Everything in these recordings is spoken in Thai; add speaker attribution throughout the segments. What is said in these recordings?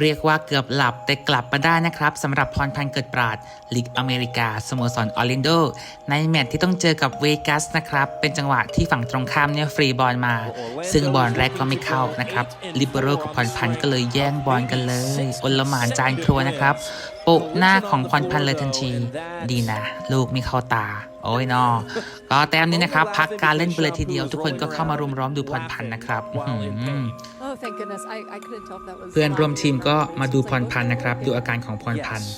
Speaker 1: เรียกว่าเกือบหลับแต่กลับมาได้นะครับสำหรับพรพันธ์เกิดปราดลีกอเมริกาสโมสรออร์แลนโด ในแมตช์ที่ต้องเจอกับเวกัสนะครับ เป็นจังหวะที่ฝั่งตรงข้ามเนี่ยฟรีบอลมา ซึ่งบอลแรกก็ไม่เข้านะครับลิเบโรกับพรพันธ์ก็เลยแย่งบอลกันเลยอลหมานจานครัวนะครับ โปะหน้าของพรพันธ์เลยทันที ดีนะ ลูกไม่เข้าตาโอ้ยนอก็แต้มนี้นะครับ พักการเล่นไปเลยทีเดียว ทุกคนก็เข้ามารุมล้อมดูพรพันธ์นะครับ อื้อหือ
Speaker 2: Oh, thank goodness. I, I couldn't tell if that was.
Speaker 1: เพื่อนร่วมทีมก็มาดูพร
Speaker 2: Like,
Speaker 1: พันธ์นะครับ ดูอาการของพรพันธ์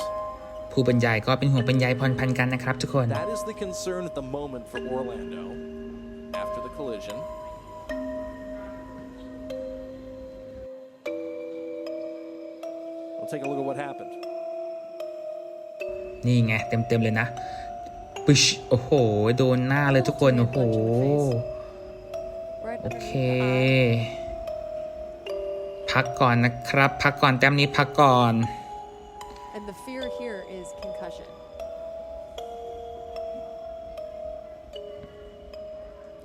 Speaker 1: ผู้บรรยายก็เป็นห่วงเป็นใยพรพันธ์กันนะครับทุกคน
Speaker 3: That is the concern at the moment for Orlando after the collision. We'll take a look at what happened.
Speaker 1: นี่ไงเต็มๆเลยนะปึ๊ชโอ้โห โดนหน้าเลยทุกคน โอ้โห
Speaker 2: right
Speaker 1: โอเค
Speaker 2: underneath the eye.
Speaker 1: พักก่อนนะครับ พักก่อนแต้มนี้พักก่อน
Speaker 2: And the fear here is concussion.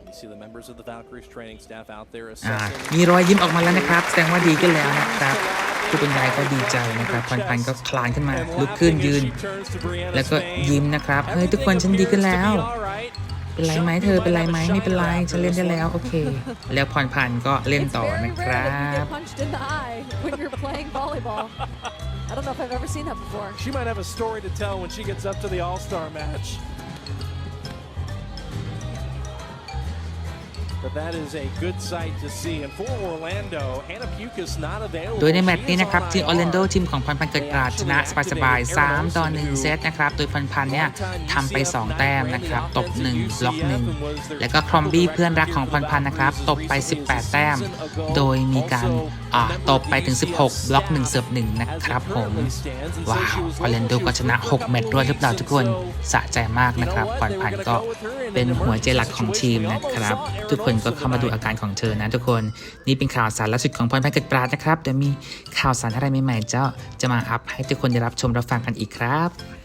Speaker 3: You see the members of the Valkyries training staff out there
Speaker 1: อ่า
Speaker 3: assessing.
Speaker 1: มีรอยยิ้มออกมาแล้วนะครับ แสดงว่าดีขึ้นแล้วนะครับ ผู้บรรยายก็ดีใจนะครับพรพันธ์ก็คลานขึ้นมา
Speaker 3: And
Speaker 1: ลุกขึ้น
Speaker 3: laughing
Speaker 1: ยื
Speaker 3: as
Speaker 1: น
Speaker 3: she turns to Brianna's
Speaker 1: แล้วก็
Speaker 3: face.
Speaker 1: ยิ้มนะครับ เฮ้ย ทุกคนฉันดีขึ้นแล้ว
Speaker 3: Everything seems to be all right.
Speaker 1: เป็นไรไหมเธอเป็นไรไหมไม่เป็นไรฉันเล่นได้แล้วโอเค แล้วพรพันธ์ก็เล่น
Speaker 2: It's
Speaker 1: ต่อ
Speaker 2: very
Speaker 1: นะค
Speaker 2: rare
Speaker 1: รั
Speaker 2: that you
Speaker 1: บ
Speaker 2: get punched in the eye when you're playing volleyball. I don't know if I've ever seen that before.
Speaker 3: She might have a story to tell when she gets up to the All Star match.
Speaker 1: โดยในแมตช์
Speaker 3: She
Speaker 1: นี้
Speaker 3: is
Speaker 1: นะครับ
Speaker 3: on
Speaker 1: ทีมออร์แลนโด
Speaker 3: IR.
Speaker 1: ทีมของพรพันธ์เกิดปราดชนะสบายๆ3ต่อ1เซตนะครับ โดยพรพันธ์เนี่ยทำไป 2 แต้มนะครับ ตบ 1 บล็อก 1 แล้วก็ครอมบี้เพื่อนรักของพรพันธ์นะครับ ตบไป 18 แต้ม โดยมีการอ่าตบไปถึง 16 บล็อก 1 เสิร์ฟ1นะครับผม ว้าวออร์แลนโดก็ชนะ 6 แมตช์รวดหรือเปล่าทุกคนสะใจมากนะครับพรพันธ์ก็เป็นหัวใจหลักของทีมนะครับ ทุกคนก็เข้ามาดูอาการของเธอนะทุกคน นี่เป็นข่าวสารล่าสุดของพรพันธ์เกิดปราดนะครับเดี๋ยวมีข่าวสารอะไรใหม่ๆเจ้าจะมาอัพให้ทุกคนได้รับชมรับฟังกันอีกครับ